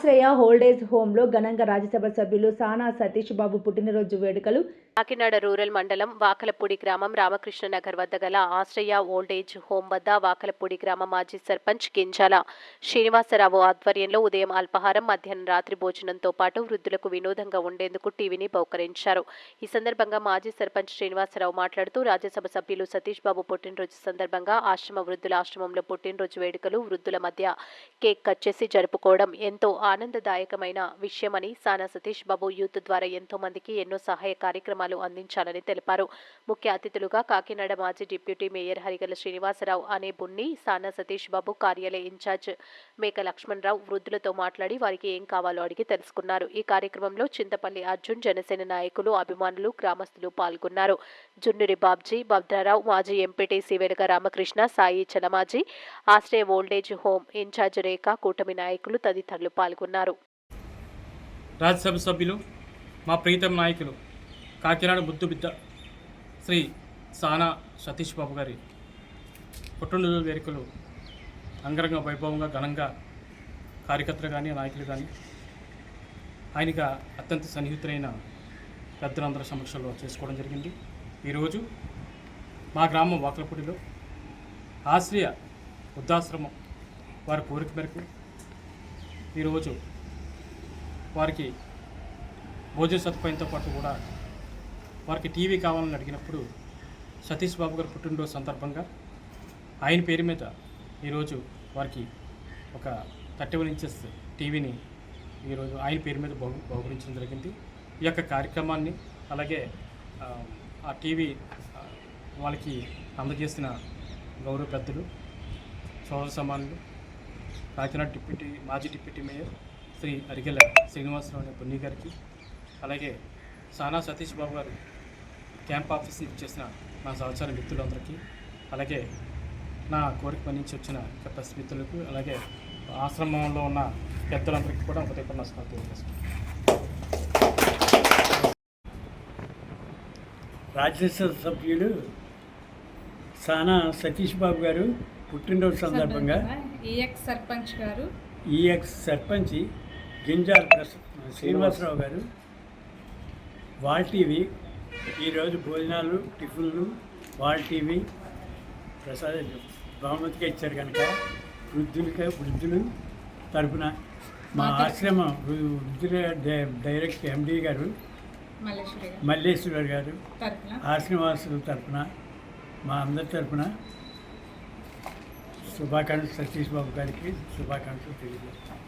ఆశ్రయ హోల్డేజ్ హోంలో ఘనంగా రాజ్యసభ సభ్యులు సానా సతీష్ బాబు పుట్టినరోజు వేడుకలు. కాకినాడ రూరల్ మండలం వాకలపూడి గ్రామం రామకృష్ణ నగర్ వద్ద గల ఆశ్రయ ఓల్డేజ్ హోం వద్ద వాకలపూడి గ్రామ మాజీ సర్పంచ్ గింజాల శ్రీనివాసరావు ఆధ్వర్యంలో ఉదయం అల్పాహారం మధ్యాహ్నం రాత్రి భోజనంతో పాటు వృద్ధులకు వినోదంగా ఉండేందుకు టీవీని బహుకరించారు. ఈ సందర్భంగా మాజీ సర్పంచ్ శ్రీనివాసరావు మాట్లాడుతూ రాజ్యసభ సభ్యులు సతీష్ బాబు పుట్టినరోజు సందర్భంగా ఆశ్రమ వృద్ధుల ఆశ్రమంలో పుట్టినరోజు వేడుకలు వృద్ధుల మధ్య కేక్ కట్ చేసి జరుపుకోవడం ఎంతో ఆనందదాయకమైన విషయమని సానా సతీష్ బాబు యూత్ ద్వారా ఎంతో మందికి ఎన్నో సహాయ కార్యక్రమాలు అందించాలని తెలిపారు. ముఖ్య అతిథులుగా కాకినాడ మాజీ డిప్యూటీ మేయర్ హరిగల శ్రీనివాసరావు అనే బున్ని సానా సతీష్ బాబు కార్యాలయ ఇన్ఛార్జ్ మేక లక్ష్మణరావు వృద్ధులతో మాట్లాడి వారికి ఏం కావాలో అడిగి తెలుసుకున్నారు. ఈ కార్యక్రమంలో చింతపల్లి అర్జున్ జనసేన నాయకులు అభిమానులు గ్రామస్తులు పాల్గొన్నారు. జున్నురి బాబ్జీ భద్రారావు మాజీ ఎంపీటీసీ వెనుక రామకృష్ణ సాయి చలమాజీ ఆశ్రయ ఓల్డేజ్ హోమ్ ఇన్ఛార్జ్ రేఖ కూటమి నాయకులు తదితరులు పాల్గొన్నారు. రాజ్యసభ సభ్యులు మా ప్రీతం నాయకులు కాకినాడ బుద్ధు బిడ్డ శ్రీ సానా సతీష్ బాబు గారి పుట్టినరోజు వేడుకలు అంగరంగ వైభవంగా ఘనంగా కార్యకర్తలు కానీ నాయకులు కానీ ఆయనగా అత్యంత సన్నిహితులైన పెద్దలందరి సమక్షంలో చేసుకోవడం జరిగింది. ఈరోజు మా గ్రామం వాకలపూడిలో ఆశ్రయ వృద్ధాశ్రమం వారి కోరిక మేరకు ఈరోజు వారికి భోజన సదుపాయంతో పాటు కూడా వారికి టీవీ కావాలని అడిగినప్పుడు సతీష్ బాబు గారు పుట్టినరోజు సందర్భంగా ఆయన పేరు మీద ఈరోజు వారికి ఒక థర్టీ వన్ ఇంచెస్ టీవీని ఈరోజు ఆయన పేరు మీద బహు బహుకరించడం జరిగింది. ఈ యొక్క కార్యక్రమాన్ని అలాగే ఆ, టీవీ వాళ్ళకి అందజేసిన గౌరవ పెద్దలు సోదర సమానులు కాకినాడ డిప్యూటీ మాజీ డిప్యూటీ మేయర్ శ్రీ అరిగెల శ్రీనివాసరావు అనే బున్ని గారికి అలాగే సానా సతీష్ బాబు గారు క్యాంప్ ఆఫీస్ చేసిన నా సహచార మిత్రులందరికీ అలాగే నా కోరిక నుంచి వచ్చిన ఇక ప్రెస్ మిత్రులకు అలాగే ఆశ్రమంలో ఉన్న పెద్దలందరికీ కూడా ఉదయపూర్ నమస్కారం తెలియజేస్తున్నాను రాజ్యసభ సభ్యుడు సానా సతీష్ బాబు గారు పుట్టినరోజు సందర్భంగా ఈఎక్స్ సర్పంచ్ గారు. ఈఎక్స్ సర్పంచ్ గింజాల శ్రీనివాసరావు గారు. వాల్ టీవీ ఈరోజు భోజనాలు టిఫిన్లు వాల్ టీవీ. ప్రసాద బహుమతిగా ఇచ్చారు కనుక వృద్ధులకి వృద్ధులు తరపున మా ఆశ్రమం వృద్ధుల డైరెక్ట్ ఎండి గారు మల్లేశ్వరి గారు. ఆశ్రమవాసుల తరపున మా అందరి తరపున శుభాకాంక్షలు సతీష్ బాబు గారికి శుభాకాంక్షలు తెలియజేస్తాను.